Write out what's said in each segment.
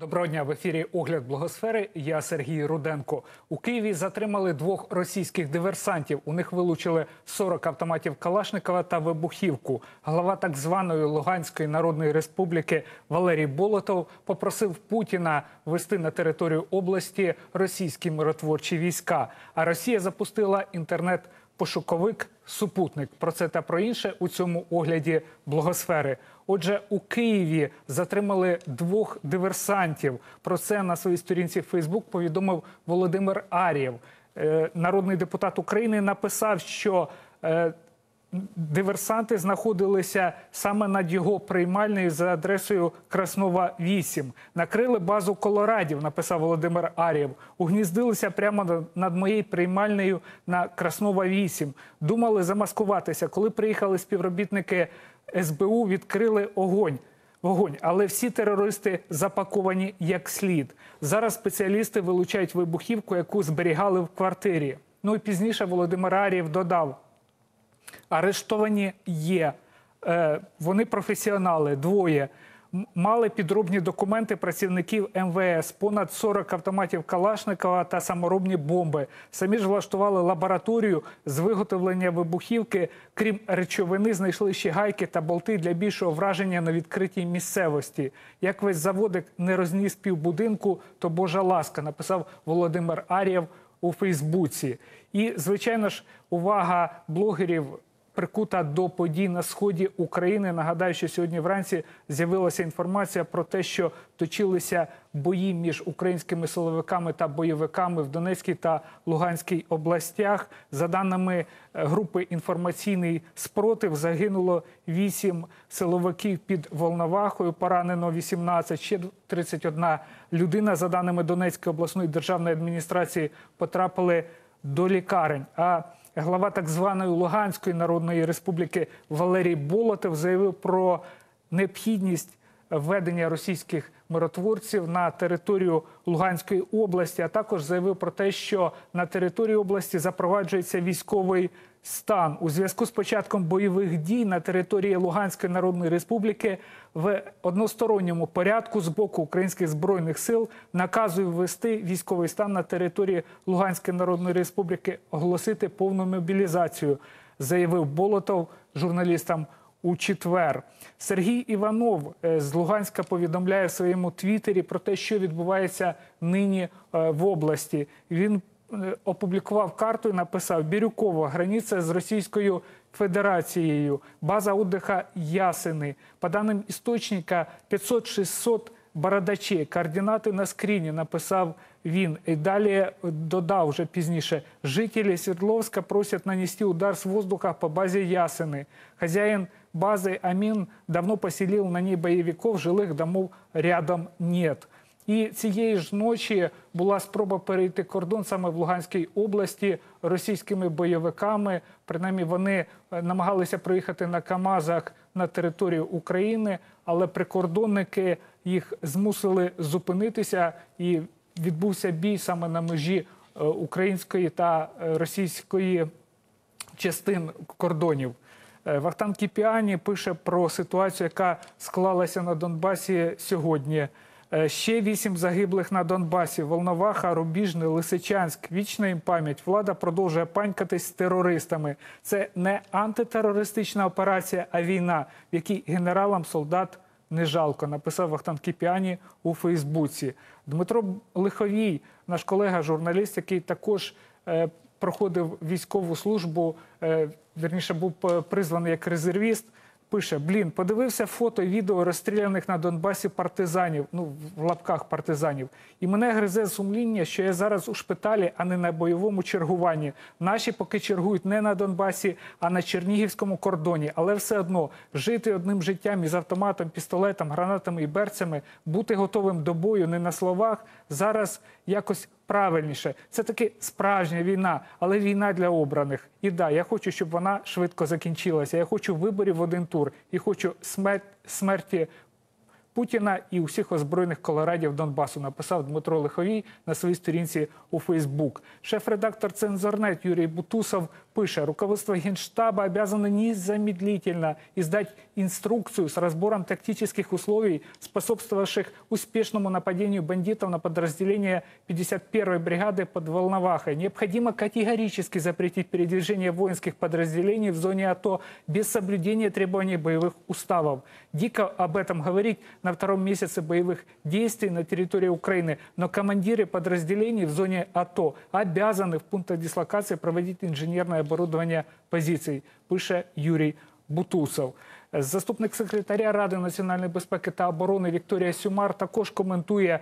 Доброго дня в ефірі Огляд Благосфери. Я Сергій Руденко. У Києві затримали двох російських диверсантів. У них вилучили 40 автоматів Калашникова та вибухівку. Глава так званої Луганської Народної Республіки Валерій Болотов попросив Путіна вести на територію області російські миротворчі війська. А Росія запустила інтернет. Пошуковик супутник про це та про інше у цьому огляді благосфери. Отже, у Києві затримали двох диверсантів. Про це на своїй сторінці Фейсбук повідомив Володимир Арєв. Е, народний депутат України написав, що е, диверсанти знаходилися саме над його приймальною за адресою Краснова 8. Накрили базу Колорадів, написав Володимир Арєв. Угніздилися прямо над моєю приймальною на Краснова 8. Думали замаскуватися. Коли приїхали співробітники СБУ, відкрили огонь. Вогонь, але всі терористи запаковані як слід. Зараз спеціалісти вилучають вибухівку, яку зберігали в квартирі. Ну і пізніше Володимир Арієв додав: арештовані є. Е, вони професіонали, двоє. Мали підробні документи працівників МВС, понад 40 автоматів Калашникова та саморобні бомби. Самі ж влаштували лабораторію з виготовлення вибухівки. Крім речовини, знайшли ще гайки та болти для більшого враження на відкритій місцевості. Як весь заводик не розніс півбудинку, то Божа ласка, написав Володимир Арєв у Фейсбуці. І, звичайно ж, увага блогерів прикута до подій на сході України. Нагадаю, що сьогодні вранці з'явилася інформація про те, що точилися бої між українськими силовиками та бойовиками в Донецькій та Луганській областях. За даними е, групи інформаційний спротив, загинуло 8 силовиків під Волновахою. Поранено 18, ще 31 людина. За даними Донецької обласної державної адміністрації, потрапили до лікарень. А глава так званої Луганської Народної Республіки Валерій Болотов заявив про необхідність введення російських миротворців на територію Луганської області, а також заявив про те, що на території області запроваджується військовий стан у зв'язку з початком бойових дій на території Луганської Народної Республіки в односторонньому порядку з боку українських збройних сил наказує ввести військовий стан на території Луганської Народної Республіки, оголосити повну мобілізацію, заявив Болотов журналістам. У четвер Сергій Іванов е, з Луганська повідомляє в своєму твіттері про те, що відбувається нині е, в області. Він Е, опублікував карту і написав Бірюкова, границя з Російською Федерацією, база отдыха Ясини. По даним істочника 500-600 бородачей, координати на скріні написав він. І далі додав вже пізніше. Жителі Свердловська просять нанести удар з воздуха по базі Ясини. Хазяїн бази Амін давно поселив на ній бойовиків, жилих домов рядом нет. І цієї ж ночі була спроба перейти кордон саме в Луганській області російськими бойовиками. Принаймні вони е, намагалися проїхати на Камазах на територію України, але прикордонники їх змусили зупинитися, і відбувся бій саме на межі е, української та е, російської частин кордонів. Вахтан Кіпіані пише про ситуацію, яка склалася на Донбасі сьогодні. Е, ще вісім загиблих на Донбасі. Волноваха, Рубіжне, Лисичанськ. Вічна їм пам'ять. Влада продовжує панькатись з терористами. Це не антитерористична операція, а війна, в якій генералам солдат не жалко. Написав Вахтан Кіпіані у Фейсбуці. Дмитро Лиховій, наш колега, журналіст, який також е, проходив військову службу, е, вірніше був призваний як резервіст. Пише, блін, подивився фото і відео розстріляних на Донбасі партизанів, ну в лапках партизанів. І мене гризе сумління, що я зараз у шпиталі, а не на бойовому чергуванні. Наші поки чергують не на Донбасі, а на Чернігівському кордоні. Але все одно жити одним життям із автоматом, пістолетом, гранатами і берцями, бути готовим до бою не на словах зараз якось правильніше. Це таки справжня війна, але війна для обраних. І да, я хочу, щоб вона швидко закінчилася. Я хочу виборів в один тур і хочу смерть, смерті Путіна і усіх озброєних колорадів Донбасу, написав Дмитро Лиховій на своїй сторінці у Фейсбук. Шеф-редактор Цензорнет Юрій Бутусов пише, руководство Генштаба обязано незамедлительно издать инструкцию с разбором тактических условий, способствовавших успешному нападению бандитов на подразделение 51-й бригады под Волновахой. Необходимо категорически запретить передвижение воинских подразделений в зоне АТО без соблюдения требований боевых уставов. Дико об этом говорить на втором месяце боевых действий на территории Украины, но командиры подразделений в зоне АТО обязаны в пунктах дислокации проводить инженерное оборудование позиций, пише Юрій Бутусов. Заступник секретаря Ради національної безпеки та оборони Вікторія Сюмар також коментує е,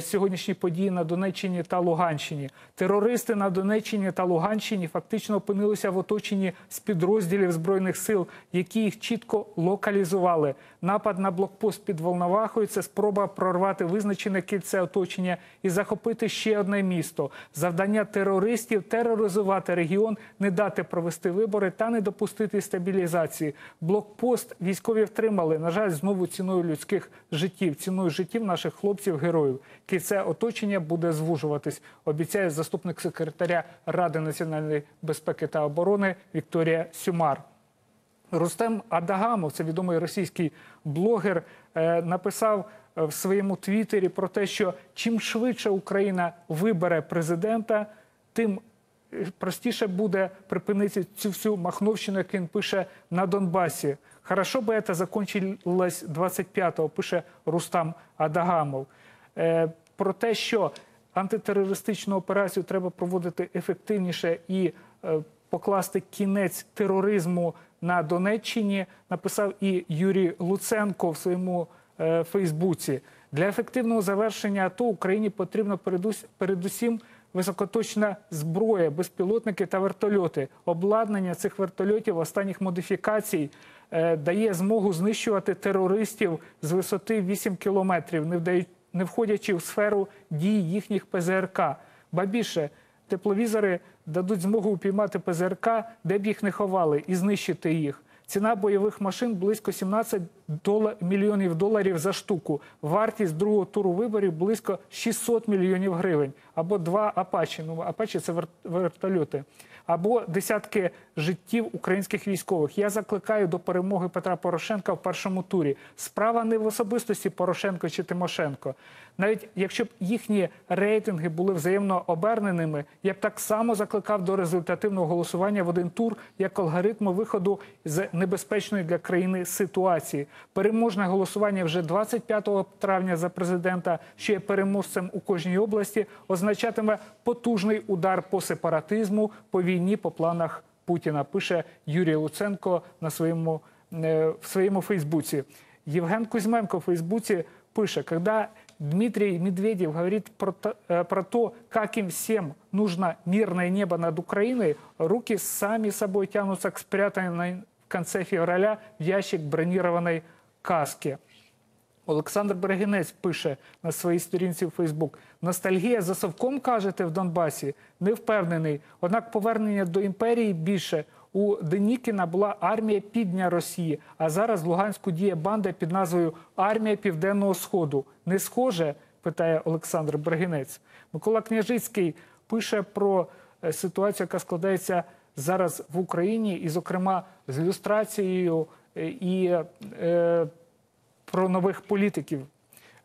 сьогоднішні події на Донеччині та Луганщині. Терористи на Донеччині та Луганщині фактично опинилися в оточенні з підрозділів збройних сил, які їх чітко локалізували. Напад на блокпост під Волновахою це спроба прорвати визначене кільце оточення і захопити ще одне місто. Завдання терористів тероризувати регіон, не дати провести вибори та не допустити стабілізації. Блокпост військові втримали. На жаль, знову ціною людських життів, ціною життів наших хлопців-героїв. Кільце оточення буде звужуватись. Обіцяє заступник секретаря Ради національної безпеки та оборони Вікторія Сюмар. Рустем Адагамов, це відомий російський блогер, е, написав е, в своєму твіттері про те, що чим швидше Україна вибере президента, тим е, простіше буде припинити цю всю махновщину, яку він пише на Донбасі. Хорошо би це закінчилось 25-го, пише Рустам Адагамов. Е, Про те, що антитерористичну операцію треба проводити ефективніше і е, покласти кінець тероризму на Донеччині, написав і Юрій Луценко в своєму е, Фейсбуці. Для ефективного завершення АТО Україні потрібно передус- передусім високоточна зброя, безпілотники та вертольоти. Обладнання цих вертольотів останніх модифікацій дає змогу знищувати терористів з висоти 8 кілометрів, не вдають не входячи в сферу дій їхніх ПЗРК. Ба більше, тепловізори дадуть змогу упіймати ПЗРК, де б їх не ховали, і знищити їх. Ціна бойових машин близько 17 дола- мільйонів доларів за штуку. Вартість другого туру виборів близько 600 мільйонів гривень. Або два Апачі. Ну, Апачі це вер- вертольоти. Або десятки життів українських військових. Я закликаю до перемоги Петра Порошенка в першому турі. Справа не в особистості Порошенко чи Тимошенко. Навіть якщо б їхні рейтинги були взаємно оберненими, я б так само закликав до результативного голосування в один тур як алгоритму виходу з небезпечної для країни ситуації. Переможне голосування вже 25 травня за президента, що є переможцем у кожній області, означатиме потужний удар по сепаратизму, по війні, по планах Путіна. Пише Юрій Луценко на своєму е, в своєму Фейсбуці. Євген Кузьменко в Фейсбуці пише, когда Дмитрий Медведев говорит про то, э, про то, как им всем нужно мирное небо над Украиной, руки сами собой тянутся к спрятанной в конце февраля в ящик бронированной каски. Олександр Берегінець пише на своїй сторінці в Фейсбук: Ностальгія за совком кажете в Донбасі? Не впевнений. Однак повернення до імперії більше. У Денікіна була армія Півдня Росії, а зараз в Луганську діє банда під назвою Армія Південного Сходу. Не схоже? питає Олександр Бергінець. Микола Княжицький пише про е, ситуацію, яка складається зараз в Україні, і, зокрема, з люстрацією е, і е, про нових політиків.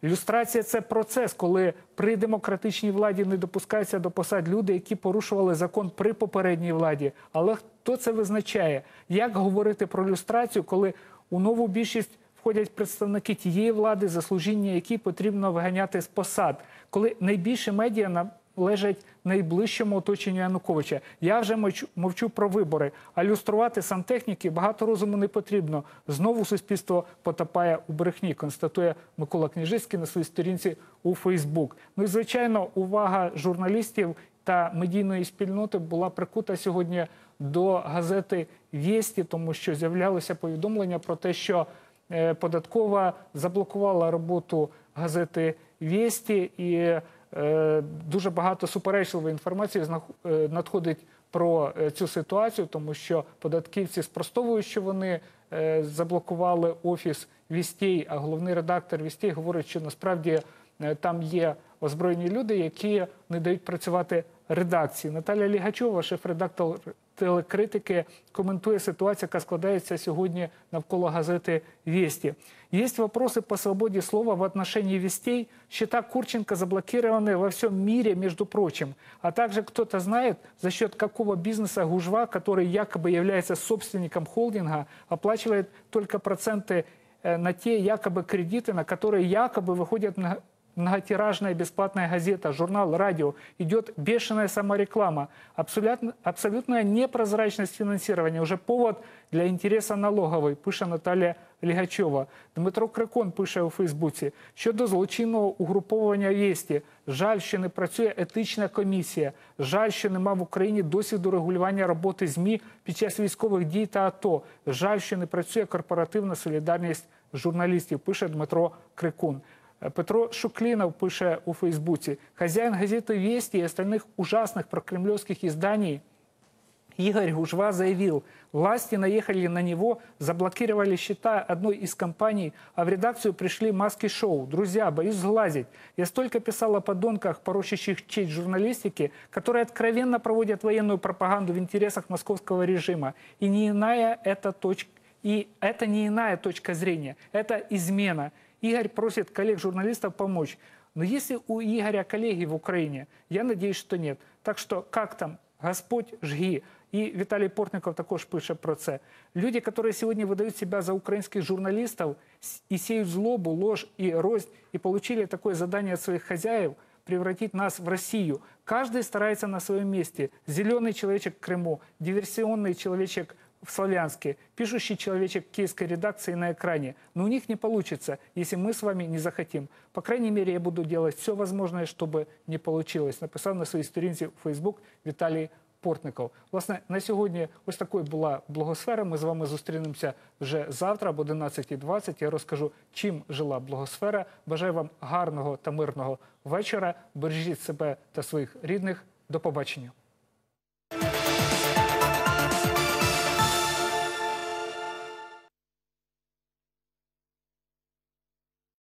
Люстрація це процес, коли при демократичній владі не допускаються до посад люди, які порушували закон при попередній владі. Але хто це визначає? Як говорити про люстрацію, коли у нову більшість входять представники тієї влади, заслужіння якій потрібно виганяти з посад, коли найбільше медіа належать найближчому оточенню Януковича. Я вже мовчу, про вибори, а люструвати сантехніки багато розуму не потрібно. Знову суспільство потопає у брехні, констатує Микола Княжицький на своїй сторінці у Фейсбук. Ну і звичайно, увага журналістів та медійної спільноти була прикута сьогодні до газети Вєсті, тому що з'являлося повідомлення про те, що е, податкова заблокувала роботу газети Вєсті і дуже багато суперечливої інформації е, надходить про е, цю ситуацію, тому що податківці спростовують, що вони е, заблокували офіс Вістей, а головний редактор Вістей говорить, що насправді е, там є озброєні люди, які не дають працювати редакції. Наталя Лігачова, шеф-редактор телекритики, коментує ситуацію, яка складається сьогодні навколо газети «Вести». Есть вопросы по свободе слова в отношении вестей. Счета Курченко заблокированы во всем мире, между прочим. А также кто-то знает, за счет какого бизнеса Гужва, который якобы является собственником холдинга, оплачивает только проценты э, на те якобы кредиты, на которые якобы выходят на многотиражная бесплатная газета, журнал, радио. Идет бешеная самореклама. Абсолютно, абсолютная непрозрачность финансирования. Уже повод для интереса налогової, пише Наталія Лігачова. Дмитро Крикон пише у Фейсбуці. Щодо злочинного угруповування «Вєсті». Жаль, що не працює етична комісія. Жаль, що нема в Україні досвіду регулювання роботи ЗМІ під час військових дій та АТО. Жаль, що не працює корпоративна солідарність журналістів, пише Дмитро Крикун. Петро Шуклинов пише у Фейсбуці. Хозяин газеты «Вести» и остальных ужасных прокремлевских изданий Игорь Гужва заявил, власти наехали на него, заблокировали счета одной из компаний, а в редакцию пришли маски шоу. Друзья, боюсь сглазить. Я столько писал о подонках, порочащих честь журналистики, которые откровенно проводят военную пропаганду в интересах московского режима. И не иная это точка, и это не иная точка зрения, это измена. Игорь просит коллег-журналистов помочь. Но если у Игоря коллеги в Украине, я надеюсь, что нет. Так что как там? Господь жги. І Віталій Портников також пише про це. Люди, которые сегодня выдают себя за украинских журналистов и сеют злобу, ложь и рознь, и получили такое задание от своих хозяев превратить нас в Россию. Каждый старается на своем месте. Зеленый человечек в Крыму, диверсионный человечек в Славянске, пишущий человечек киевской редакции на экране. Но у них не получится, если мы с вами не захотим. По крайней мере, я буду делать все возможное, чтобы не получилось. Написав на своїй сторінці у Facebook Віталій Портников. Власне, на сьогодні ось такою була блогосфера. Ми з вами зустрінемося вже завтра об 11.20. Я розкажу, чим жила блогосфера. Бажаю вам гарного та мирного вечора. Бережіть себе та своїх рідних. До побачення.